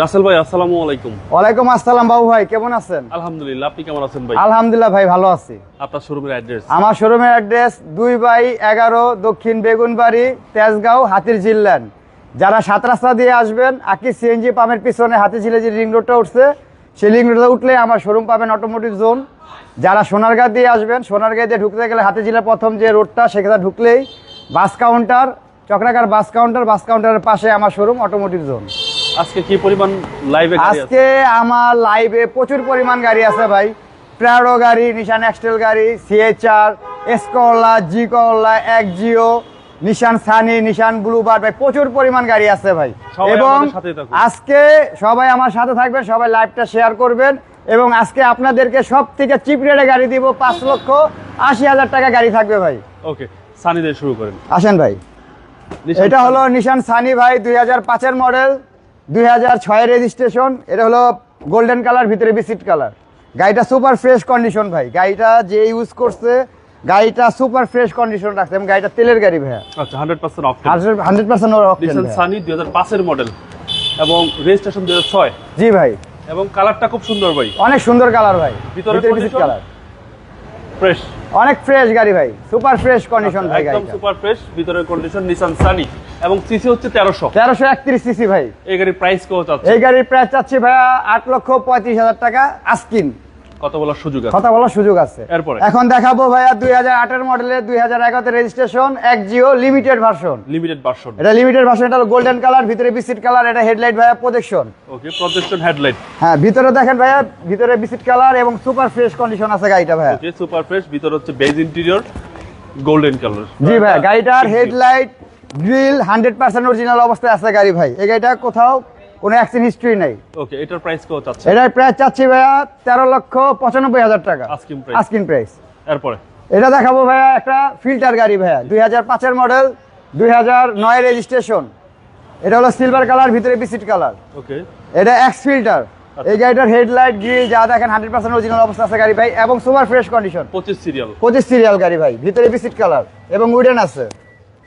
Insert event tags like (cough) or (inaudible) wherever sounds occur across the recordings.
রাসেল ভাই আসসালামু আলাইকুম। ওয়ালাইকুম আসসালাম বাবু ভাই কেমন আছেন? আলহামদুলিল্লাহ আপনি কেমন আছেন ভাই? আলহামদুলিল্লাহ ভাই ভালো আছি। আপনার শোরুমের অ্যাড্রেস? আমার শোরুমের অ্যাড্রেস দুই বাই এগারো দক্ষিণ বেগুনবাড়ি তেজগাঁও হাতির জিল্লান যারা সাত রাস্তা দিয়ে আসবেন আকি সিএনজি পাম্পের পিছনে হাতি ঝিলে যে রিং রোডটা উঠছে সেই রিং রোডে উঠলে আমার শোরুম পাবেন অটোমোটিভ জোন যারা সোনারগাঁ দিয়ে আসবেন সোনারগাঁ দিয়ে ঢুকতে গেলে হাতি ঝিলের প্রথম যে রোডটা সেখানে ঢুকলেই বাস কাউন্টার চক্রাকার বাস কাউন্টার বাস কাউন্টারের পাশে আমার শোরুম অটোমোটিভ জোন আজকে কি পরিমাণ লাইভে আজকে আমার লাইভে প্রচুর পরিমাণ গাড়ি আছে ভাই। প্রাডো গাড়ি নিশান এক্সটেল গাড়ি সিএচআর এসকরলা জি করলা এক জিও নিশান সানি নিশান ব্লুবার ভাই প্রচুর পরিমাণ গাড়ি আছে ভাই। এবং। আজকে সবাই আমার সাথে থাকবেন সবাই লাইভটা শেয়ার করবেন এবং আজকে আপনাদেরকে সব থেকে চিপ রেটে গাড়ি দিব পাঁচ লক্ষ আশি হাজার টাকা গাড়ি থাকবে ভাই। ওকে সানি দিয়ে শুরু করেন। আসেন ভাই। এটা হলো নিশান সানি ভাই দুই হাজার পাঁচের মডেল দুই হাজার ছয়ের রেজিস্ট্রেশন এটা হলো গোল্ডেন কালার ভিতরে বিসিট কালার গাড়িটা সুপার ফ্রেশ কন্ডিশন ভাই। গাড়িটা যে ইউজ করছে গাড়িটা সুপার ফ্রেশ কন্ডিশন রাখছে এবং গাড়িটা তেলের গাড়ি ভাইয়া। আচ্ছা hundred percent off hundred percent Nissan Sunny দুই হাজার পাঁচের মডেল এবং রেজিস্ট্রেশন দুই হাজার ছয়। জি ভাই। এবং কালারটা খুব সুন্দর ভাই। অনেক সুন্দর কালার ভাই। ভিতরে কালার ফ্রেশ অনেক ফ্রেশ গাড়ি ভাই সুপার ফ্রেশ কন্ডিশন ভাই একদম সুপার ফ্রেশ ভিতরের কন্ডিশন নিসান সানি এবং সিসি হচ্ছে তেরোশো। তেরোশো একত্রিশ সিসি ভাই। এই গাড়ির প্রাইস কত আছে এই গাড়ির প্রাইস চাচ্ছি ভাইয়া আট লক্ষ পঁয়ত্রিশ হাজার টাকা আস্কিন কত বলার সুযোগ আছে। কথা বলার সুযোগ আছে। এরপরে? এখন দেখাবো ভাইয়া দুই হাজার আটের মডেলের দুই হাজার এগারোতে রেজিস্ট্রেশন এক জিও লিমিটেড ভার্সন লিমিটেড ভার্সন এটা লিমিটেড ভার্সন এটা গোল্ডেন কালার ভিতরে বিসিট কালার এটা হেডলাইট ভাইয়া প্রোজেকশন ওকে প্রজেকশন হেডলাইট হ্যাঁ ভিতরে দেখেন ভাইয়া ভিতরে বিসিট কালার এবং সুপার ফ্রেশ কন্ডিশন আছে গাড়িটা ভাইয়া। ওকে সুপার ফ্রেশ ভিতর হচ্ছে বেজ ইন্টেরিয়র গোল্ডেন কালার জি ভাইয়া গাড়িটার headlight grille hundred percent original অবস্থায় আছে গাড়ি ভাই। এই গাড়িটা কোথাও কোনো অ্যাক্সিডেন্ট হিস্ট্রি নেই। ওকে এটার প্রাইস কত চাচ্ছে এটার প্রাইস চাচ্ছি ভাইয়া তেরো লক্ষ পঁচানব্বই হাজার টাকা। Asking price। আস্কিন প্রাইস এরপরে? এটা দেখাবো ভাইয়া একটা ফিল্টার গাড়ি ভাইয়া দুই হাজার পাঁচের মডেল দুই হাজার নয় রেজিস্ট্রেশন এটা হলো সিলভার কালার ভিতরে বিসিট কালার ওকে এটা এক্স ফিল্টার এই গাড়িটার হেডলাইট গ্রিল যা দেখেন হান্ড্রেড পার্সেন্ট অরিজিনাল অবস্থা আছে গাড়ি ভাই এবং সুপার ফ্রেশ কন্ডিশন পঁচিশ সিরিয়াল পঁচিশ সিরিয়াল গাড়ি ভাই ভিতরে বিসিট কালার এবং উডেন আছে।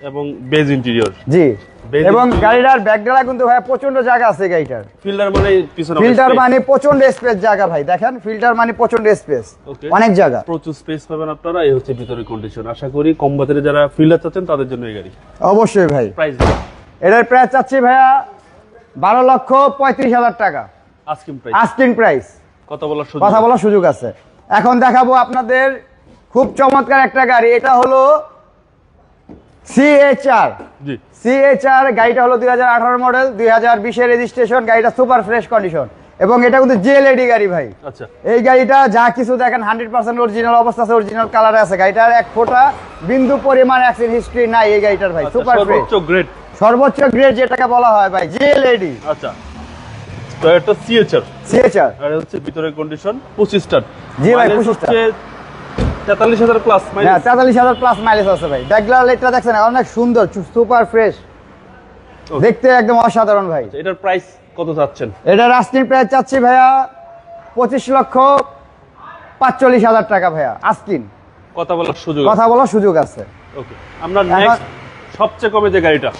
এবং বেজ ইন্টেরিয়র জি। এবং। গাড়িটার ব্যাকডালা কিন্তু ভাই প্রচণ্ড জায়গা আছে গাড়িটার। ফিল্ডার মানে পিছনে ফিল্টার মানে প্রচণ্ড স্পেস জায়গা ভাই দেখেন? ফিল্টার মানে প্রচণ্ড স্পেস অনেক জায়গা। প্রচুর স্পেস পাবেন আপনারা এই হচ্ছে ভিতরের কন্ডিশন আশা করি কম বাজারে যারা ফিল্টার চাচ্ছেন তাদের জন্য এই গাড়ি। অবশ্যই ভাই। প্রাইস এটার প্রাইস চাচ্ছি ভাইয়া বারো লক্ষ পঁয়ত্রিশ হাজার টাকা। আস্কিং প্রাইস আস্কিং প্রাইস কত বলার সুযোগ কথা বলার সুযোগ আছে। এখন দেখাবো আপনাদের খুব চমৎকার একটা গাড়ি। এটা হলো সিএচআর জি। সিএচআর গাড়িটা হলো দুই হাজার আঠারো মডেল দুই হাজার বিশের রেজিস্ট্রেশন গাড়িটা সুপার ফ্রেশ কন্ডিশন এবং এটা কিন্তু জেএলএডি গাড়ি ভাই। আচ্ছা। এই গাড়িটা যা কিছু দেখেন হান্ড্রেড পার্সেন্ট অরিজিনাল অবস্থা আছে অরিজিনাল কালার আছে। গাড়িটার এক ফোঁটা বিন্দু পরিমাণ অ্যাক্সিডেন্ট হিস্ট্রি নাই এই গাড়িটার ভাই সুপার ফ্রেশ গ্রেড সর্বোচ্চ গ্রেড যেটাকে বলা হয় ভাই জেএলএডি আচ্ছা। তো এটা সিএচআর সিএচআর আর হচ্ছে ভিতরের কন্ডিশন পঁচিশ স্টার জি ভাই, 25 হচ্ছে তেতাল্লিশ হাজার প্লাস হ্যাঁ তেতাল্লিশ হাজার প্লাস মাইলেজ আছে ভাই। ব্যাকগ্রাউন্ড লাইটটা দেখছেন অনেক সুন্দর সুপার ফ্রেশ দেখতে একদম অসাধারণ ভাই। এটার প্রাইস কত চাচ্ছেন? এটা রাস্টিং প্রাইস চাচ্ছি ভাইয়া পঁচিশ লক্ষ পাঁচচল্লিশ হাজার টাকা ভাইয়া কথা বলার সুযোগ কথা বলার সুযোগ আছে। ওকে আমরা এখন- নেক্সট সবচেয়ে কমে যে গাড়িটা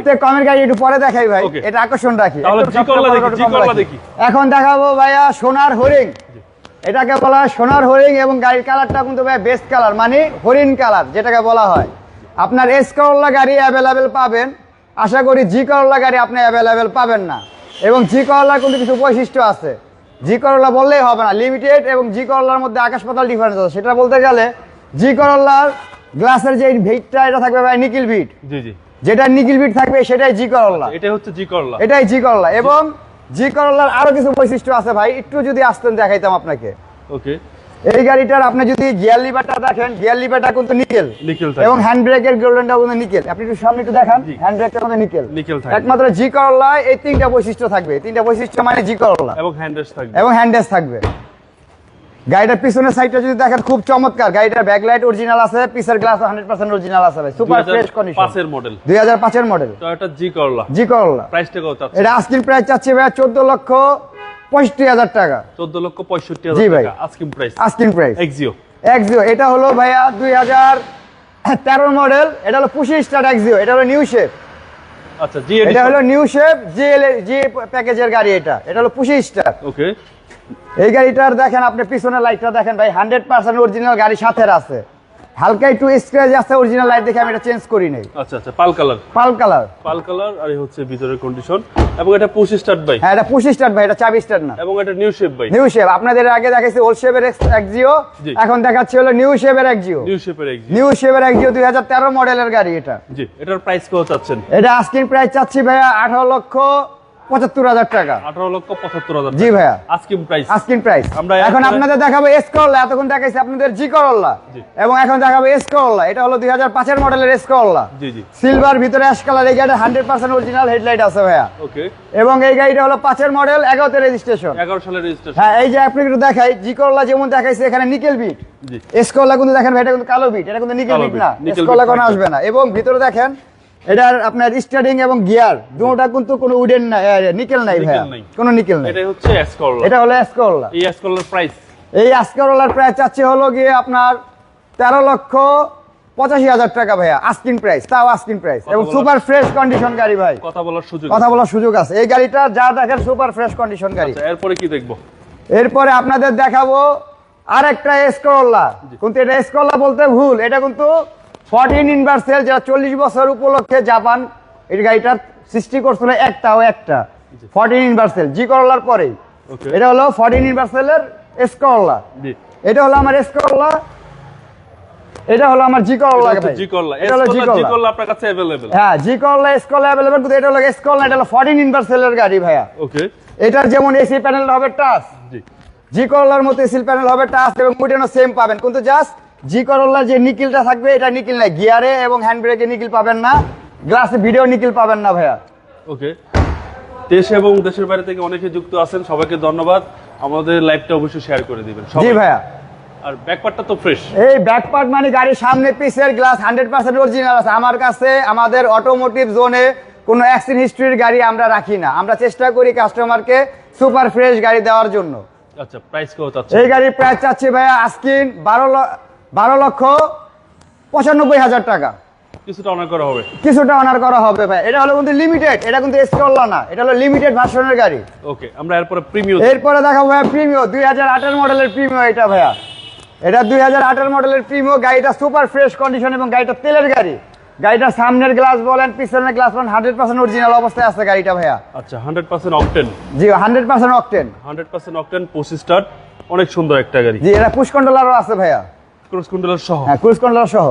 এটা কমের গাড়ি একটু পরে দেখাই ভাই এটা আকর্ষণ রাখি। এখন দেখাবো ভাইয়া সোনার হরিং এটাকে বলা হয় সোনার হরিণ এবং গাড়ির কালারটা কিন্তু ভাই বেস্ট কালার মানে হরিণ কালার যেটাকে বলা হয়। আপনার এস করলা গাড়ি অ্যাভেলেবেল পাবেন। আশা করি জি করলা গাড়ি আপনি অ্যাভেলেবেল পাবেন না। এবং জি করলার কিন্তু কিছু বৈশিষ্ট্য আছে। জি করলা বললেই হবে না লিমিটেড এবং জি করলার মধ্যে আকাশ পাতাল ডিফারেন্স আছে। সেটা বলতে গেলে জি করলার গ্লাসের যে ভিটটা এটা থাকবে ভাই নিকিল ভিট জি জি। যেটা নিকিল ভিট থাকবে সেটাই জি করলা এটা হচ্ছে জি করলা এটাই জি করলা এবং জি করলার আরও কিছু বৈশিষ্ট্য আছে ভাই একটু যদি আসতেন দেখাইতাম আপনাকে। ওকে। এই গাড়িটার আপনি যদি গিয়ার লিভারটা দেখেন গিয়ার লিভারটা কিন্তু নিকেল। নিকেল থাকে। এবং হ্যান্ড ব্রেকের গোল্ডেনটা কিন্তু নিকেল। আপনি একটু সামনে একটু দেখান হ্যান্ড ব্রেকটা কিন্তু নিকেল। নিকেল থাকে। একমাত্র জি করলায় এই তিনটা বৈশিষ্ট্য থাকবে। তিনটা বৈশিষ্ট্য মানে জি করলা। এবং হ্যান্ডেস থাকবে। এবং হ্যান্ডেস থাকবে। গাড়িটার পিছনের সাইডটা যদি দেখেন খুব চমৎকার। গাড়িটার ব্যাকলাইট অরিজিনাল আছে পিসের গ্লাস হান্ড্রেড পার্সেন্ট অরিজিনাল আছে ভাই। সুপার ফ্রেশ কন্ডিশন পাঁচের মডেল দুই হাজার পাঁচের মডেল তো জি করলা জি করলা প্রাইসটা কত এটা আস্কিং প্রাইস চাচ্ছি ভাইয়া চোদ্দ লক্ষ পঁয়ষট্টি হাজার টাকা। চোদ্দ লক্ষ পঁয়ষট্টি জি হাজার ভাই। টাকা। Asking price asking price Axio Axio এটা হলো ভাইয়া দুই হাজার তেরো মডেল এটা হলো পুশি স্টার এক্সিও এটা হলো নিউ শেপ আচ্ছা জি এটা হলো নিউ শেপ জি জি প্যাকেজের গাড়ি এটা। এটা হলো পুশি স্টার ওকে এই গাড়িটার দেখেন আপনি পিছনের লাইটটা দেখেন ভাই হান্ড্রেড পার্সেন্ট অরিজিনাল গাড়ি সাথে আছে। হালকা একটু স্ক্র্যাচ আছে অরিজিনাল লাইট দেখে আমি এটা চেঞ্জ করি নাই। আচ্ছা আচ্ছা pearl colour pearl colour pearl colour আর হচ্ছে ভিতরের কন্ডিশন এবং এটা পঁচিশ স্টার্ট বাইক হ্যাঁ এটা পুশি স্টার ভাই এটা চাবি স্টার না। এবং এটা new shape bike new shape আপনাদের আগে দেখাইছি ওল্ড শেপের একজিও জি। এখন দেখাচ্ছি হলো নিউ শেপের একজিও নিউ শেপের এক্সি নিউ শেপের হাজার তেরো মডেলের গাড়ি এটা। জি এটার প্রাইস কত চাচ্ছেন? এটা আস্কিং প্রাইস চাচ্ছি ভাইয়া আঠারো লক্ষ পঁচাত্তর হাজার টাকা। আঠারো লক্ষ পঁচাত্তর হাজার জি ভাইয়া। আজকে প্রাইস আস্কিং প্রাইস আমরা এখন আপনাদের দেখাবো এস করল্লা এতক্ষণ দেখাইছি আপনাদের জি। করল্লা এবং এখন দেখাবো এস করল্লা এটা হলো দুই হাজার পাঁচের মডেলের এস করল্লা সিলভার ভিতরে অ্যাশ কালার এই গাড়িটা হান্ড্রেড পার্সেন্ট অরিজিনাল হেডলাইট আছে ভাইয়া। ওকে এবং এই গাড়িটা হলো পাঁচের মডেল এগারোতে রেজিস্ট্রেশন এগারো সালের রেজিস্ট্রেশন হ্যাঁ এই যে আপনি একটু দেখাই জি করল্লা যেমন দেখাইছে এখানে নিকেল বিট জি। এসকলা কিন্তু দেখেন ভাই এটা কিন্তু কালো বিট এটা কিন্তু নিকেল কালো বিট না। এসকলা বিট কোনো আসবে না। এবং ভিতরে দেখেন এটার আপনার স্টার্টিং এবং গিয়ার দুটোটা কিন্তু কোনো উডেন নাই নিকেল নাই নাই। কোনো নিকেল নাই। এটাই হচ্ছে এসকরলা এটা হলো এসকলা এই এসকরলার প্রাইস এই আসকলার প্রাইস চাচ্ছে হলো গিয়ে আপনার তেরো লক্ষ পঁচাশি হাজার টাকা ভাইয়া আস্কিন প্রাইস তাও আস্কিন প্রাইস এবং সুপার ফ্রেশ কন্ডিশন গাড়ি ভাই। কথা বলার সুযোগ কথা বলার সুযোগ আছে। এই গাড়িটা যা দেখেন সুপার ফ্রেশ কন্ডিশন গাড়ি। আচ্ছা এরপরে কি দেখব? এরপরে আপনাদের দেখাবো আরেকটা এসকরলা কিন্তু এটা এসকরলা বলতে ভুল এটা কিন্তু ফর্টিন ইনভার্সেল যেটা চল্লিশ বছর উপলক্ষে জাপান এই গাড়িটার সৃষ্টি করছিল একটা ও একটা ফর্টিন ইনভার্সেল জি করলার পরেই Okay. এটা হলো ফর্টিন ইনভার্সেলের এসকরলা জি এটা হলো আমার এসকরলা এটা হলো আমার জি করলা ভাই জি করলা এটা হলো জি এসকরলা জি করলা করলা আপনার কাছে अवेलेबल হ্যাঁ জি করলা এসকরলা অ্যাভেলেবল কিন্তু এটা হলো এসকরলা এটা হলো ফর্টিন ইনভার্সেলের গাড়ি ভাইয়া ওকে এটার যেমন এসি প্যানেল হবে টাচ জি জি করলার মতো সিল প্যানেল হবে টাচ এবং উডেনও সেম পাবেন কিন্তু জাস্ট জি করলার যে নিকিলটা থাকবে এটা নিকিল নাই। গিয়ারে এবং হ্যান্ড ব্রেকে নিকিল পাবেন না। গ্লাসে ভিডিও নিকিল পাবেন না ভাইয়া। ওকে। দেশ এবং দেশের বাইরে থেকে অনেকে যুক্ত আছেন সবাইকে ধন্যবাদ। আমাদের লাইভটা অবশ্যই শেয়ার করে দিবেন জি ভাইয়া। আর ব্যাকপার্টটা তো ফ্রেশ এই ব্যাকপার্ট মানে গাড়ির সামনে পিসের গ্লাস হান্ড্রেড পার্সেন্ট অরিজিনাল আছে। আমার কাছে আমাদের অটোমোটিভ জোনে কোনো অ্যাক্সিডেন্ট হিস্ট্রির গাড়ি আমরা রাখি না। আমরা চেষ্টা করি কাস্টমারকে সুপার ফ্রেশ গাড়ি দেওয়ার জন্য। আচ্ছা প্রাইস কত চাচ্ছে এই গাড়ির প্রাইস চাচ্ছি ভাইয়া আস্কিন বারো বারো লক্ষ পঁচানব্বই হাজার টাকা। কিছুটা অনার করা হবে। কিছুটা অনার করা হবে ভাই। এটা হলো কিন্তু লিমিটেড এটা কিন্তু এসকল্লা না এটা হলো লিমিটেড ভার্সনের গাড়ি। ওকে আমরা এরপরে প্রিমিয়াম এরপরে দেখাবো ভাইয়া প্রিমিও দুই হাজার আটের মডেলের প্রিমিও এটা ভাইয়া। এটা দুই হাজার আটের মডেলের প্রিমিও গাড়িটা সুপার ফ্রেশ কন্ডিশন এবং গাড়িটা তেলের গাড়ি। গাড়িটার সামনের গ্লাস বলেন পিছনের গ্লাস বলেন হান্ড্রেড পার্সেন্ট অরিজিনাল অবস্থায় আছে গাড়িটা ভাইয়া। আচ্ছা হান্ড্রেড পার্সেন্ট অকটেন জি hundred percent octane hundred percent octane পঁচিশ স্টার্ট অনেক সুন্দর একটা গাড়ি। জি এটা পুশ আছে ভাইয়া। ক্রুজ কন্ট্রোলার সহ। হ্যাঁ ক্রুজ কন্ট্রোলার সহ।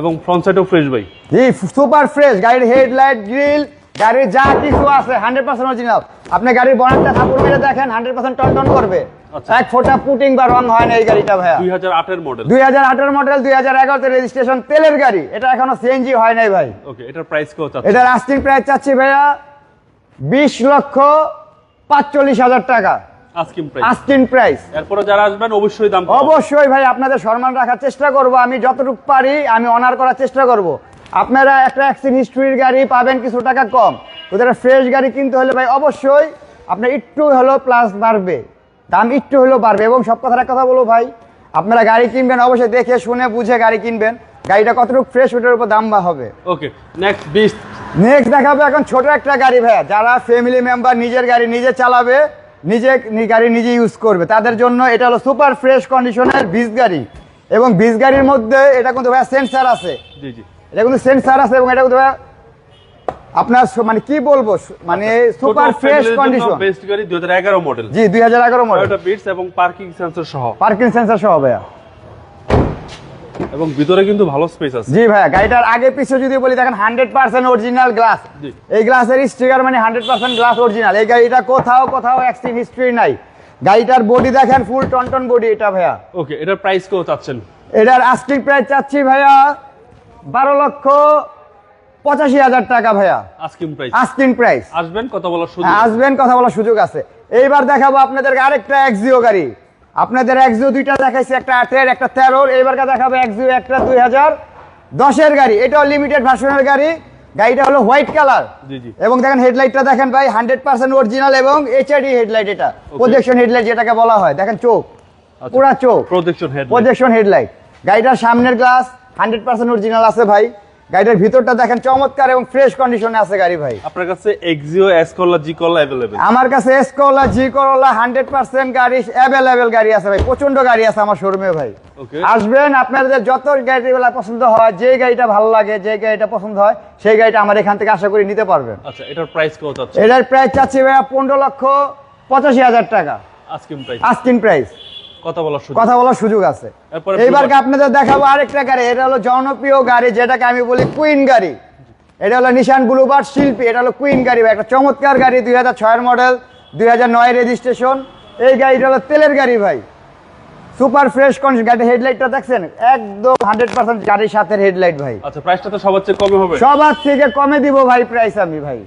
এবং ফ্রন্ট সাইডও ফ্রেশ ভাই। জি সুপার ফ্রেশ গাড়ির হেডলাইট গ্রিল গাড়ির যা কিছু আছে হান্ড্রেড পার্সেন্ট অরিজিনাল আপনি গাড়ির বনারটা কাপড় মেরে দেখেন হান্ড্রেড পার্সেন্ট টন টন করবে। আচ্ছা। এক ফোটা পুটিং বা রং হয় না এই গাড়িটা ভাইয়া। দুই হাজার আটের মডেল দুই হাজার আঠেরো মডেল দুই হাজার এগারোতে রেজিস্ট্রেশন তেলের গাড়ি। এটা এখনও সিএনজি হয় নাই ভাই। ওকে এটার প্রাইস কত এটার আস্টিং প্রাইস চাচ্ছি ভাইয়া বিশ লক্ষ পাঁচচল্লিশ হাজার টাকা। আজকিম প্রাইস এরপরে যারা আসবেন অবশ্যই দাম অবশ্যই ভাই আপনাদের সম্মান রাখার চেষ্টা করব। আমি যতটুকু পারি আমি অনার করার চেষ্টা করব। আপনারা একটা হিস্ট্রির গাড়ি পাবেন কিছু টাকা কম। ওদের ফ্রেশ গাড়ি কিনতে হলে ভাই অবশ্যই আপনার একটু হলো প্লাস বাড়বে। দাম একটু হলেও বাড়বে। এবং সব কথার কথা বলব ভাই আপনারা গাড়ি কিনবেন অবশ্যই দেখে শুনে বুঝে গাড়ি কিনবেন। গাড়িটা কতটুকু ফ্রেশ ওটার উপর দাম বা হবে ওকে নেক্সট দেখাবো এখন ছোট একটা গাড়ি ভাইয়া। যারা ফ্যামিলি মেম্বার নিজের গাড়ি নিজে চালাবে নিজে গাড়ি নিজে ইউজ করবে। তাদের জন্য এটা হলো সুপার ফ্রেশ কন্ডিশনের বীজ গাড়ি। এবং বীজ গাড়ির মধ্যে এটা কিন্তু ভাইয়া সেন্সার আছে। জি জি। এটা কিন্তু সেন্সার আছে এবং এটা কিন্তু ভাইয়া আপনার মানে কি বলব মানে সুপার ফ্রেশ কন্ডিশন বেস্ট গাড়ি দুই হাজার এগারো মডেল জি দুই হাজার এগারো মডেল এটা বিটস এবং পার্কিং সেন্সর সহ। পার্কিং সেন্সর সহ ভাইয়া। এবং ভিতরে কিন্তু ভালো স্পেস আছে। জি ভাইয়া গাড়িটার আগে পিছে যদি বলি দেখেন হান্ড্রেড পার্সেন্ট অরিজিনাল গ্লাস এই গ্লাসের স্টিকার মানে হান্ড্রেড পার্সেন্ট গ্লাস অরিজিনাল এই গাড়িটা কোথাও কোথাও অ্যাক্সিডেন্ট হিস্ট্রি নাই। গাড়িটার বডি দেখেন ফুল টনটন বডি এটা ভাইয়া। ওকে এটার প্রাইস কত চাচ্ছেন? এটার আস্কিং প্রাইস চাচ্ছি ভাইয়া বারো লক্ষ পঁচাশি হাজার টাকা ভাইয়া। আস্কিম প্রাইস আস্কিং প্রাইস আসবেন কথা বলার সুযোগ হ্যাঁ, আসবেন কথা বলার সুযোগ আছে। এইবার দেখাবো আপনাদেরকে আরেকটা এক্সিও গাড়ি। আপনাদের এক্সিও দুইটা দেখাইছি একটা আটের একটা তেরোর। এইবারকে দেখাবো এক্সিও একটা দুই হাজার। দশের গাড়ি এটাও লিমিটেড ভার্সনের গাড়ি। গাড়িটা হলো হোয়াইট কালার। এবং দেখেন হেডলাইটটা দেখেন ভাই হান্ড্রেড পার্সেন্ট অরিজিনাল এবং এইচআইডি হেডলাইট এটা। প্রজেকশন হেডলাইট যেটাকে বলা হয়। দেখেন চোখ। পুরা চোখ। প্রজেকশন প্রজেকশন হেডলাইট গাড়িটার সামনের গ্লাস হান্ড্রেড পার্সেন্ট অরিজিনাল আছে ভাই। গাড়িটার ভিতরটা দেখেন চমৎকার এবং ফ্রেশ কন্ডিশনে আছে গাড়ি ভাই। আপনার কাছে এক্সিও এস করলা জি করলা অ্যাভেলেবেল আমার কাছে এস করলা জি করলা হান্ড্রেড পার্সেন্ট গাড়ি অ্যাভেলেবেল গাড়ি আছে ভাই। প্রচণ্ড গাড়ি আছে আমার শোরুমে ভাই। ওকে আসবেন আপনাদের যত গাড়ি গাড়িগুলা পছন্দ হয় যে গাড়িটা ভালো লাগে যে গাড়িটা পছন্দ হয় সেই গাড়িটা আমার এখান থেকে আশা করি নিতে পারবেন। আচ্ছা এটার প্রাইস কত আছে? এটার প্রাইস চাচ্ছি ভাইয়া পনেরো লক্ষ পঁচাশি হাজার টাকা। আজকিম প্রাইস আস্কিন প্রাইস কথা বলার সুযোগ। কথা বলার সুযোগ আছে। এরপরে এইবার Bluebird। আপনাদের দেখাবো আরেকটা গাড়ি এটা হলো জনপ্রিয় গাড়ি যেটাকে আমি বলি কুইন গাড়ি। এটা হলো নিশান ব্লুবার্ড শিল্পী এটা হলো কুইন গাড়ি একটা চমৎকার গাড়ি দুই হাজার ছয়ের মডেল দুই হাজার নয় রেজিস্ট্রেশন এই গাড়িটা হলো তেলের গাড়ি ভাই। সুপার ফ্রেশ কন্ডিশন গাড়ির হেডলাইটটা দেখছেন? একদম হান্ড্রেড পার্সেন্ট গাড়ির সাথে হেডলাইট ভাই। আচ্ছা প্রাইসটা তো সবার চেয়ে কমে হবে। সবার থেকে কমে দিব ভাই প্রাইস আমি ভাই।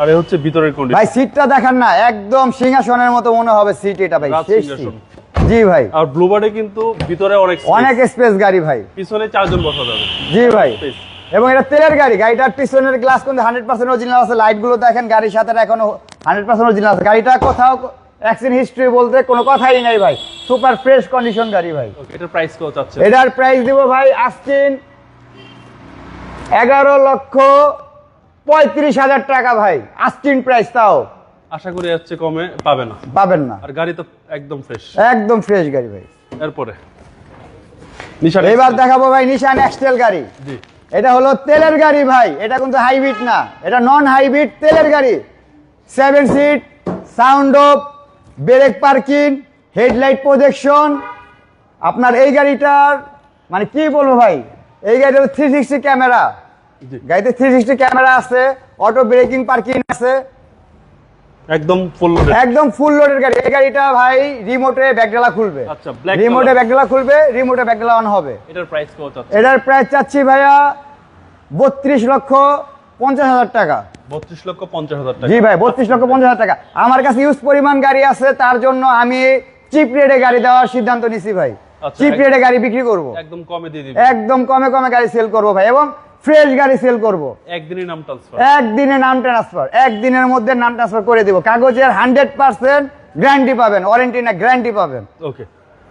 আর হচ্ছে ভিতরের কন্ডিশন ভাই সিটটা দেখান না একদম সিংহাসনের মতো মনে হবে সিট এটা ভাই seat। জি ভাই। আর ব্লুবার্ডে কিন্তু ভিতরে অনেক। অনেক স্পেস গাড়ি ভাই। পিছনে চারজন বসা যাবে। জি ভাই। এবং এটা তেলের গাড়ি গাড়িটার পিছনের গ্লাস কিন্তু হান্ড্রেড পার্সেন্ট অরিজিনাল আছে। লাইটগুলো দেখেন গাড়ির সাথে এখনও হান্ড্রেড পার্সেন্ট অরিজিনাল আছে। গাড়িটা কোথাও অ্যাক্সিডেন্ট হিস্ট্রি বলতে কোনো কথাই নাই ভাই। সুপার ফ্রেশ কন্ডিশন গাড়ি ভাই। এটার প্রাইস কত চাচ্ছে এটার প্রাইস দিব ভাই আস্কিন এগারো লক্ষ পঁয়ত্রিশ হাজার টাকা ভাই। আস্কিন প্রাইস তাও। আশা করি হচ্ছে কমে পাবে না। পাবেন না। আর গাড়ি তো একদম ফ্রেশ একদম ফ্রেশ গাড়ি ভাই। এরপরে। নিশান এবার দেখাবো ভাই নিশান এক্সটেল গাড়ি। জি। এটা হলো তেলের গাড়ি ভাই। এটা কিন্তু হাইব্রিড না। এটা নন হাইব্রিড তেলের গাড়ি। Seven seat sound off brake parking headlight projection আপনার এই গাড়িটার মানে কি বলব ভাই? এই গাড়িটা থ্রি সিক্সটি ক্যামেরা জি। গাড়িতে থ্রি সিক্সটি ক্যামেরা আছে অটো ব্রেকিং পার্কিং আছে। একদম ফুল লোডেড একদম ফুল লোডের গাড়ি। এই গাড়িটা ভাই রিমোটে ব্যাগডালা খুলবে। আচ্ছা, black রিমোটে। ব্যাগডালা খুলবে রিমোটে ব্যাগডালা অন হবে। এটার প্রাইস কত চাচ্ছে এটার প্রাইস চাচ্ছি ভাইয়া বত্রিশ লক্ষ পঞ্চাশ হাজার টাকা। বত্রিশ লক্ষ পঞ্চাশ হাজার টাকা। জি ভাই বত্রিশ লক্ষ পঞ্চাশ হাজার টাকা। আমার কাছে ইউজ পরিমাণ গাড়ি আছে তার জন্য আমি চিপ রেটে গাড়ি দেওয়ার সিদ্ধান্ত নিছি ভাই। আচ্ছা, চিপ এক- রেটে গাড়ি বিক্রি করব। একদম কমে দিয়ে দিবে। একদম কমে কমে গাড়ি সেল করব ভাই। এবং ফ্রেশ গাড়ি সেল করব। একদিনই নাম ট্রান্সফার একদিনে নাম ট্রান্সফার একদিনের মধ্যে নাম ট্রান্সফার করে দিব। কাগজের হান্ড্রেড পার্সেন্ট গ্যারান্টি পাবেন ওয়ারেন্টি না গ্যারান্টি পাবেন। ওকে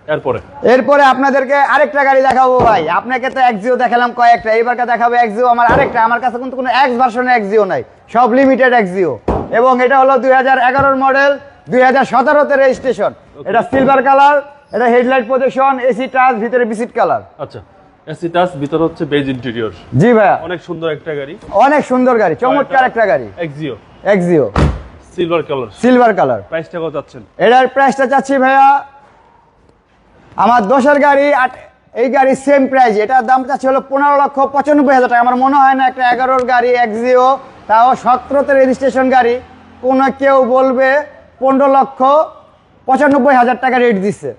এরপরে? এরপরে আপনাদেরকে আরেকটা গাড়ি দেখাবো ভাই। আপনাকে তো এক্সিও দেখালাম কয়েকটা। এবারকে দেখাবো এক্সিও আমার আরেকটা। আমার কাছে কিন্তু কোনো এক্স ভার্সনের এক্সিও নাই। সব লিমিটেড এক্সিও এবং এটা হলো দুই হাজার এগারোর মডেল দুই হাজার সতেরোতে রেজিস্ট্রেশন এটা সিলভার কালার এটা হেডলাইট প্রজেকশন এসি টাচ ভিতরে বিসিট কালার আচ্ছা। এসি ভিতর হচ্ছে বেজ ইন্টেরিয়র জি ভাইয়া। অনেক সুন্দর একটা গাড়ি। অনেক সুন্দর গাড়ি চমৎকার একটা গাড়ি। Axio Axio silver colour silver colour প্রাইসটা কত যাচ্ছেন এটার প্রাইসটা চাচ্ছি ভাইয়া আমার দশের গাড়ি এই গাড়ি সেম প্রাইস এটার দাম চাচ্ছি হলো পনেরো লক্ষ পঁচানব্বই হাজার টাকা। আমার মনে হয় না একটা এগারোর গাড়ি এক্সিও তাও সতেরোতে রেজিস্ট্রেশন গাড়ি। কোনো কেউ বলবে পনেরো লক্ষ পঁচানব্বই হাজার টাকা রেট দিচ্ছে।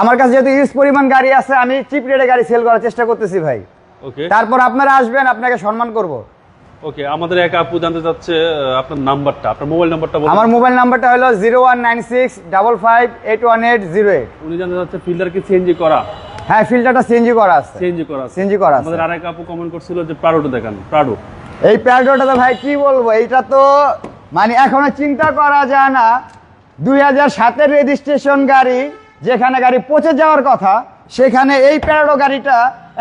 আমার কাছে যেহেতু ইউজ পরিমাণ গাড়ি আছে আমি চিপ রেটে গাড়ি সেল করার চেষ্টা করতেছি ভাই। ওকে তারপর আপনারা আসবেন আপনাকে সম্মান করব। ওকে আমাদের এক আপু জানতে চাচ্ছে আপনার নাম্বারটা আপনার মোবাইল নাম্বারটা বলুন। আমার মোবাইল নাম্বারটা হলো zero one nine six double five eight one eight zero eight উনি জানতে চাচ্ছে ফিল্টার কি সিএনজি করা? হ্যাঁ ফিল্টারটা সিএনজি করা আছে। সিএনজি করা আছে। সিএনজি করা আছে। আমাদের আরেক আপু কমেন্ট করছিল যে প্রাডোটা দেখান প্রাডো এই প্যাডোটা তো ভাই কি বলব এটা তো মানে এখনও চিন্তা করা যায় না। দুই হাজার সাতের রেজিস্ট্রেশন গাড়ি যেখানে গাড়ি পচে যাওয়ার কথা সেখানে এই প্যারাডো গাড়িটা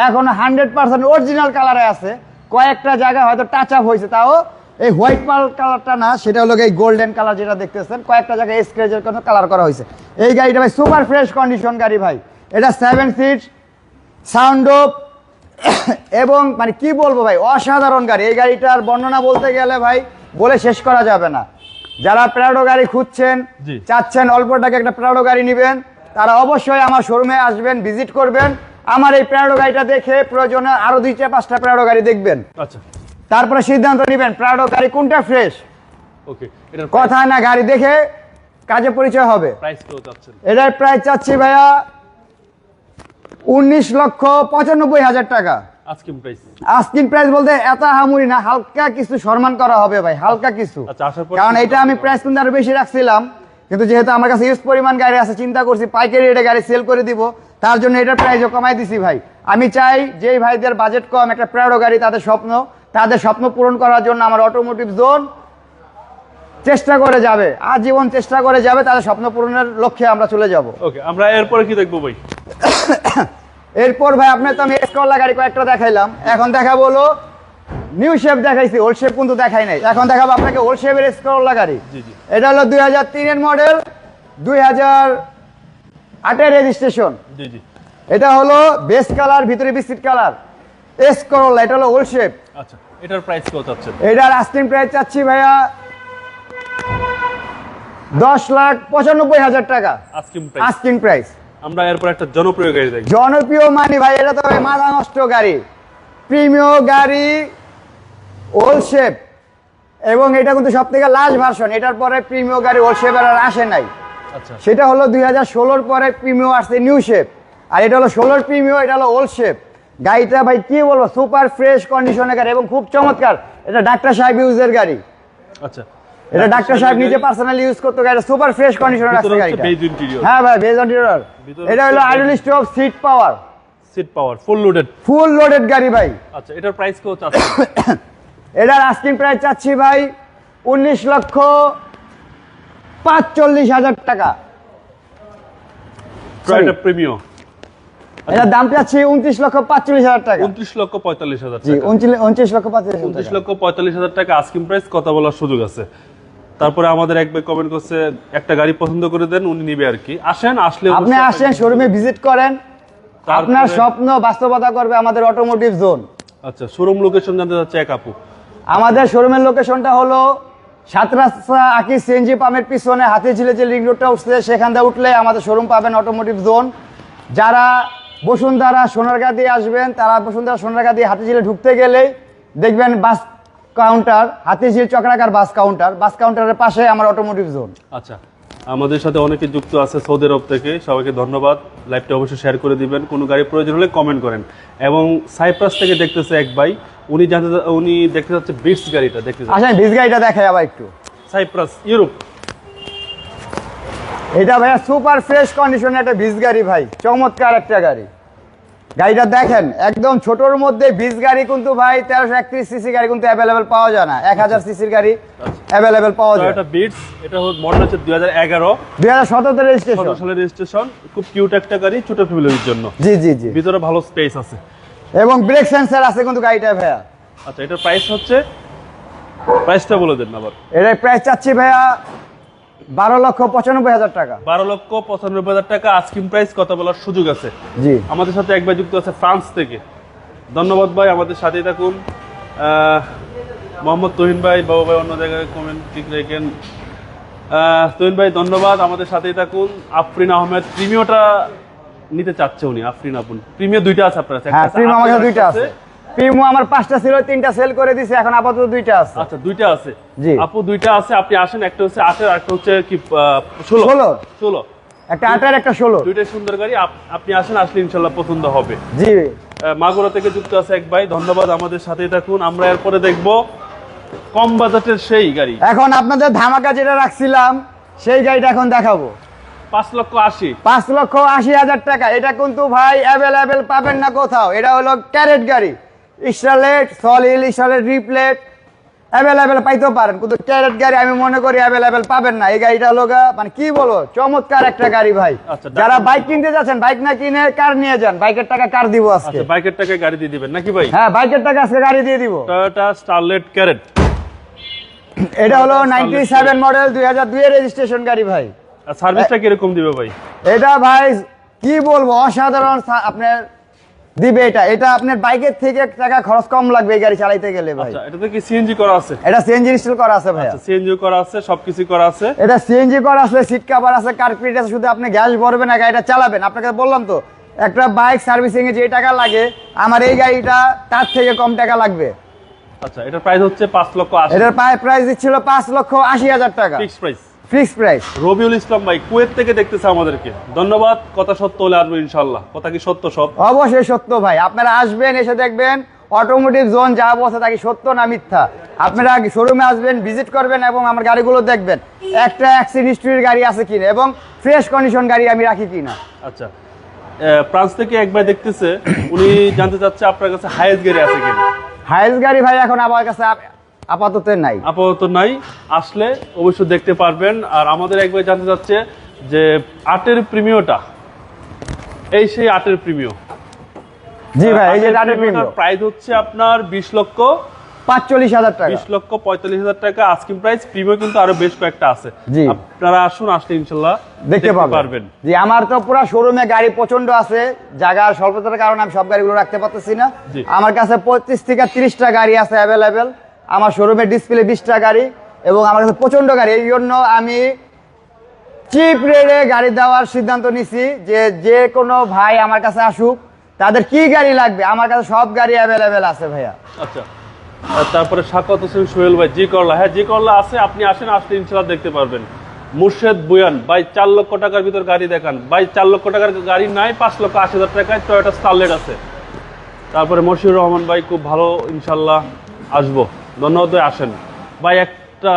এখন হান্ড্রেড পার্সেন্ট অরিজিনাল কালারে আছে। কয়েকটা জায়গায় হয়তো টাচ আপ হয়েছে তাও এই হোয়াইট পাল কালারটা না সেটা হলো এই গোল্ডেন কালার যেটা দেখতেছেন। কয়েকটা জায়গায় স্ক্রেচের কোনো কালার করা হয়েছে। এই গাড়িটা ভাই সুপার ফ্রেশ কন্ডিশন গাড়ি ভাই। এটা সেভেন সিট সাউন্ড এবং মানে কি বলব ভাই অসাধারণ গাড়ি। এই গাড়িটার বর্ণনা বলতে গেলে ভাই বলে শেষ করা যাবে না। যারা প্রাডো গাড়ি খুঁজছেন। চাচ্ছেন অল্প টাকা একটা প্রাডো গাড়ি নেবেন তারা অবশ্যই আমার শোরুমে আসবেন ভিজিট করবেন। আমার এই প্রাডো গাড়িটা দেখে প্রয়োজনে আরও দুই দুইটা পাঁচটা প্রাডো গাড়ি দেখবেন। আচ্ছা। তারপরে সিদ্ধান্ত নেবেন প্রাডো গাড়ি কোনটা ফ্রেশ ওকে কথা না গাড়ি দেখে কাজে পরিচয় হবে। এটার প্রাইস চাচ্ছি ভাইয়া উনিশ লক্ষ পঁচানব্বই হাজার টাকা। আস্কিন প্রাইস বলতে এত হামুরি না হালকা কিছু সম্মান করা হবে ভাই হালকা কিছু। আচ্ছা কারণ এটা আমি প্রাইস কিন্তু আরও বেশি রাখছিলাম। কিন্তু যেহেতু আমার কাছে ইউজ পরিমাণ গাড়ি আছে চিন্তা করছি পাইকারি রেটে গাড়ি সেল করে দিব। তার জন্য এটার প্রাইসও কমাই দিছি ভাই। আমি চাই যেই ভাইদের বাজেট কম একটা প্রায়ড গাড়ি তাদের স্বপ্ন তাদের স্বপ্ন পূরণ করার জন্য আমার অটোমোটিভ জোন চেষ্টা করে যাবে। আজীবন চেষ্টা করে যাবে তাদের স্বপ্ন পূরণের লক্ষ্যে আমরা চলে যাব। ওকে আমরা এরপরে কি দেখব ভাই? (coughs) এরপর ভাই আপনার তো আমি এসকলা গাড়ি কয়েকটা দেখাইলাম। এখন দেখাবো হলো নিউ শেপ দেখাইছি ওল্ড শেপ কিন্তু দেখাই নাই। এখন দেখাবো আপনাকে ওল্ড শেপের এসকলা গাড়ি। এটা হলো দুই হাজার তিনের মডেল দুই হাজার আটের রেজিস্ট্রেশন এটা হলো বেস্ট কালার ভিতরে বিস্কিট কালার এস করোলা এটা হলো ওল্ড শেপ আচ্ছা এটার প্রাইস কত চাচ্ছেন? এটার আস্টিং প্রাইস চাচ্ছি ভাইয়া দশ লাখ পঁচানব্বই হাজার টাকা। আজকিম প্রাইস আমরা এরপর একটা জনপ্রিয় গাড়ি দেখব। জনপ্রিয় মানি ভাই এটা তো মাথা নষ্ট গাড়ি। প্রিমিয় গাড়ি ওল্ড শেপ এবং এটা কিন্তু সব থেকে লাস্ট ভার্সন এটার পরে প্রিমিয় গাড়ি ওল্ড শেপ আর আসে নাই। আচ্ছা। সেটা হলো দুই হাজার ষোলোর পরে প্রিমিও আসছে নিউ শেপ আর এটা হলো ষোলোর প্রিমিও এটা হলো ওল্ড শেপ গাড়িটা ভাই কি বলব সুপার ফ্রেশ কন্ডিশনের গাড়ি এবং খুব চমৎকার। এটা ডাক্তার সাহেব ইউজের গাড়ি। আচ্ছা। এটা ডাক্তার সাহেব নিজে পার্সোনালি ইউজ করতে গাড়ি সুপার ফ্রেশ কন্ডিশনের আছে গাড়িটা। হ্যাঁ ভাই বেজ ইন্টেরিয়র এটা হলো idle stop seat power seat power full loaded full loaded গাড়ি ভাই। আচ্ছা এটার প্রাইস কত চাচ্ছেন (coughs) এটার আস্কিং প্রাইস চাচ্ছি ভাই উনিশ লক্ষ পাঁচচল্লিশ হাজার টাকা। Sorry, এটার দাম চাচ্ছি উনত্রিশ লক্ষ পাঁচচল্লিশ হাজার টাকা। উনত্রিশ লক্ষ পঁয়তাল্লিশ হাজার জি উনত্রিশ উনত্রিশ লক্ষ পাঁচচল্লিশ উনত্রিশ লক্ষ পঁয়তাল্লিশ হাজার টাকা আস্কিম প্রাইস কথা বলার সুযোগ আছে। তারপরে আমাদের এক ভাই কমেন্ট করছে একটা গাড়ি পছন্দ করে দেন উনি নিবে আর কি। আসেন আসলে আপনি আসেন শোরুমে ভিজিট করেন। আপনার স্বপ্ন বাস্তবতা করবে আমাদের অটোমোটিভ জোন আচ্ছা শোরুম লোকেশন জানতে চাচ্ছে এক আপু। আমাদের শোরুমের লোকেশনটা হলো সাত রাস্তা আকি সিএনজি পাম্পের পিছনে হাতি ঝিলে যে রিং রোডটা উঠছে, সেখান থেকে উঠলে আমাদের শোরুম পাবেন অটোমোটিভ জোন যারা বসুন্ধারা সোনারগা দিয়ে আসবেন, তারা বসুন্ধরা সোনারগা দিয়ে হাতিঝিলে ঢুকতে গেলেই দেখবেন বাস কাউন্টার হাতিঝিল চক্রাকার বাস কাউন্টার বাস কাউন্টারের পাশে আমার অটোমোটিভ জোন আচ্ছা। আমাদের সাথে অনেকে যুক্ত আছে সৌদি আরব থেকে। সবাইকে ধন্যবাদ। লাইভটা অবশ্যই শেয়ার করে দিবেন। কোনো গাড়ি প্রয়োজন হলে কমেন্ট করেন। এবং সাইপ্রাস থেকে দেখতেছে এক ভাই। উনি জানতে উনি দেখতে যাচ্ছে বিটস গাড়িটা। দেখতে আসেন ভিজ গাড়িটা দেখাই আবার একটু। সাইপ্রাস ইউরোপ এটা ভাইয়া সুপার ফ্রেশ কন্ডিশনে একটা বিটস গাড়ি ভাই। চমৎকার একটা গাড়ি। গাড়িটা দেখেন একদম ছোটর মধ্যে বিশ গাড়ি কিন্তু ভাই তেরোশো একত্রিশ সিসি গাড়ি কিন্তু অ্যাভেলেবেল পাওয়া যায় না। এক হাজার সিসির গাড়ি অ্যাভেলেবেল পাওয়া যায়। এটা বিটস এটা মডেল হচ্ছে দুই হাজার এগারো। দুই হাজার সতেরো রেজিস্ট্রেশন সালের রেজিস্ট্রেশন খুব কিউট একটা গাড়ি ছোট ফ্যামিলির জন্য। জি জি জি। ভিতরে ভালো স্পেস আছে। এবং ব্রেক সেন্সার আছে কিন্তু গাড়িটা ভাইয়া। আচ্ছা এটার প্রাইস হচ্ছে প্রাইসটা বলে দেন আবার। এটার প্রাইস চাচ্ছি ভাইয়া বারো লক্ষ পঁচানব্বই হাজার টাকা। বারো লক্ষ পঁচানব্বই হাজার টাকা। প্রাইস কথা বলার সুযোগ আছে। জি। আমাদের সাথে এক ভাই যুক্ত আছে ফ্রান্স থেকে। ধন্যবাদ ভাই আমাদের সাথেই থাকুন। মোহাম্মদ তহিন ভাই বাবু ভাই অন্য জায়গায় কমেন্ট ঠিক রেখেন। তহিন ভাই ধন্যবাদ আমাদের সাথেই থাকুন। আফরিন আহমেদ প্রিমিয়টা নিতে চাচ্ছে উনি আফরিন আপন প্রিমিয় দুইটা আছে আপনার কাছে। হ্যাঁ দুইটা আছে। প্রিমো আমার পাঁচটা ছিল তিনটা সেল করে দিছি এখন আপাতত দুইটা আছে। আচ্ছা দুইটা আছে। জি। আপু দুইটা আছে আপনি আসেন একটা হচ্ছে আটের একটা হচ্ছে কি ষোলো। ষোলোর। ষোলো। একটা আটার একটা ষোলো। দুইটাই সুন্দর গাড়ি আপনি আসেন আসলে ইনশাল্লাহ পছন্দ হবে। জি। মাগুরা থেকে যুক্ত আছে এক ভাই ধন্যবাদ আমাদের সাথে থাকুন। আমরা এরপরে দেখব কম বাজেটের সেই গাড়ি। এখন আপনাদের ধামাকা যেটা রাখছিলাম সেই গাড়িটা এখন দেখাবো। পাঁচ লক্ষ আশি। পাঁচ লক্ষ আশি হাজার টাকা। এটা কিন্তু ভাই অ্যাভেলেবেল পাবেন না কোথাও। এটা হলো ক্যারেট গাড়ি। স্টারলেট সলিল স্টারলেট রিপ্লেট অ্যাভেলেবেল পাইতেও পারেন কিন্তু ক্যারেট গাড়ি আমি মনে করি অ্যাভেলেবেল পাবেন না। এই গাড়িটা হলো মানে কি বলব চমৎকার একটা গাড়ি ভাই। আচ্ছা, যারা বাইক কিনতে যাচ্ছেন বাইক না কিনে কার নিয়ে যান? বাইকের টাকা কার দিব আজকে? আচ্ছা বাইকের টাকায় গাড়ি দিয়ে দিবেন নাকি ভাই? হ্যাঁ বাইকের টাকা আজকে গাড়ি দিয়ে দিব। টয়োটা স্টারলেট ক্যারেট এটা হলো Starlet নাইনটি সেভেন মডেল দুই হাজার দুই রেজিস্ট্রেশন গাড়ি ভাই। আর সার্ভিসটা কীরকম দিবে ভাই? এটা ভাই কি বলব অসাধারণ আপনার দিবে এটা এটা আপনার বাইকের থেকে টাকা খরচ কম লাগবে এই গাড়ি চালাইতে গেলে ভাই। আচ্ছা এটাতে কি সিএনজি করা আছে? এটা সিএনজি ইনস্টল করা আছে ভাইয়া। আচ্ছা সিএনজি করা আছে সবকিছু করা আছে। এটা সিএনজি করা আছে সিট কভার আছে কার্পেট আছে শুধু আপনি গ্যাস ভরবেন না গাড়িটা চালাবেন। আপনাকে বললাম তো একটা বাইক সার্ভিসিং এ যে টাকা লাগে আমার এই গাড়িটা তার থেকে কম টাকা লাগবে। আচ্ছা এটার প্রাইস হচ্ছে পাঁচ লক্ষ আশি। এটার প্রাইস দিচ্ছিল পাঁচ লক্ষ আশি হাজার টাকা। Fix price fix price. Rabiul Islam ভাই কুয়েত থেকে দেখতেছে আমাদেরকে। ধন্যবাদ কথা সত্য হলে আসব ইনশাল্লাহ কথা কি সত্য সব? অবশ্যই সত্য ভাই আপনারা আসবেন এসে দেখবেন অটোমোটিভ জোন যা বসে থাকি সত্য না মিথ্যা? আপনারা শোরুমে আসবেন ভিজিট করবেন এবং আমার গাড়িগুলো দেখবেন একটা অ্যাক্সিড হিস্ট্রির গাড়ি আছে কিনা এবং ফ্রেশ কন্ডিশন গাড়ি আমি রাখি কিনা। আচ্ছা ফ্রান্স থেকে এক ভাই দেখতেছে উনি জানতে চাচ্ছে আপনার কাছে হাইয়েস্ট গাড়ি আছে কিনা। হাইস গাড়ি ভাই এখন আমার কাছে আপাতত নাই। আপাতত নাই। আসলে অবশ্যই দেখতে পারবেন। আর আমাদের একবার জানতে চাচ্ছে যে আটের প্রিমিয়টা এই সেই আটের প্রিমিয় জি ভাই, এই যে টাটা প্রিমিও। প্রাইস হচ্ছে আপনার বিশ লক্ষ পাঁচচল্লিশ হাজার টাকা। বিশ লক্ষ পঁয়তাল্লিশ হাজার টাকা আস্কিং প্রাইস প্রিমিয়াম কিন্তু আরও বেশ কয়েকটা আছে। জি। আপনারা আসুন আসলে ইনশাল্লাহ দেখতে পারবেন। জি আমার তো পুরো শোরুমে গাড়ি প্রচণ্ড আছে। জায়গার স্বল্পতার কারণে আমি সব গাড়িগুলো রাখতে পারতেছি না। আমার কাছে পঁয়ত্রিশ থেকে তিরিশটা গাড়ি আছে অ্যাভেলেবেল আমার শোরুমে ডিসপ্লে বিশটা গাড়ি এবং আমার কাছে প্রচণ্ড গাড়ি। এই জন্য আমি চিপ রেটে গাড়ি দেওয়ার সিদ্ধান্ত নিছি যে যে কোনো ভাই আমার কাছে আসুক, তাদের কি গাড়ি লাগবে? আমার কাছে সব গাড়ি অ্যাভেলেবেল আছে ভাইয়া। আচ্ছা। তারপরে সাকাত হোসেন সোহেল ভাই জি করলা হ্যাঁ জি করলা আছে, আপনি আসেন, আসলে ইনশাল্লাহ দেখতে পারবেন। মুর্শেদ বুয়ান, ভাই, চার লক্ষ টাকার ভিতর গাড়ি দেখান। ভাই, চার লক্ষ টাকার গাড়ি নাই, পাঁচ লক্ষ আশি হাজার টাকায় টয়োটা স্টারলেট আছে। তারপরে মশিউর রহমান ভাই, খুব ভালো ইনশাল্লাহ আসব। ধন্যবাদ আসেন। ভাই একটা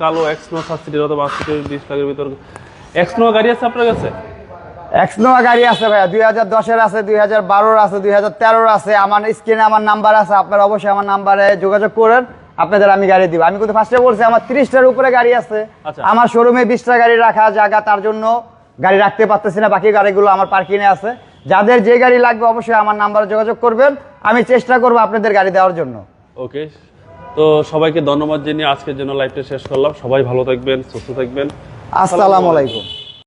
কালো এক্সনো সাবসিডির অথবা বিশ লাখের ভিতর। এক্সনো গাড়ি আছে আপনার কাছে? এক্সনোয়া গাড়ি আছে ভাইয়া দুই হাজার দশের আছে দুই হাজার বারোর আছে দুই হাজার তেরোর আছে। আমার স্ক্রিনে আমার নাম্বার আছে আপনারা অবশ্যই আমার নাম্বারে যোগাযোগ করেন আপনাদের আমি গাড়ি দিব। আমি কিন্তু ফার্স্টে বলছি আমার তিরিশটার উপরে গাড়ি আছে। আচ্ছা। আমার শোরুমে বিশটা গাড়ি রাখা জায়গা তার জন্য গাড়ি রাখতে পারতেছি না বাকি গাড়িগুলো আমার পার্কিংয়ে আছে। যাদের যে গাড়ি লাগবে অবশ্যই আমার নাম্বারে যোগাযোগ করবেন। আমি চেষ্টা করব আপনাদের গাড়ি দেওয়ার জন্য। ওকে তো সবাইকে ধন্যবাদ জানিয়ে আজকের জন্য লাইভটা শেষ করলাম। সবাই ভালো থাকবেন, সুস্থ থাকবেন। আসসালামু আলাইকুম।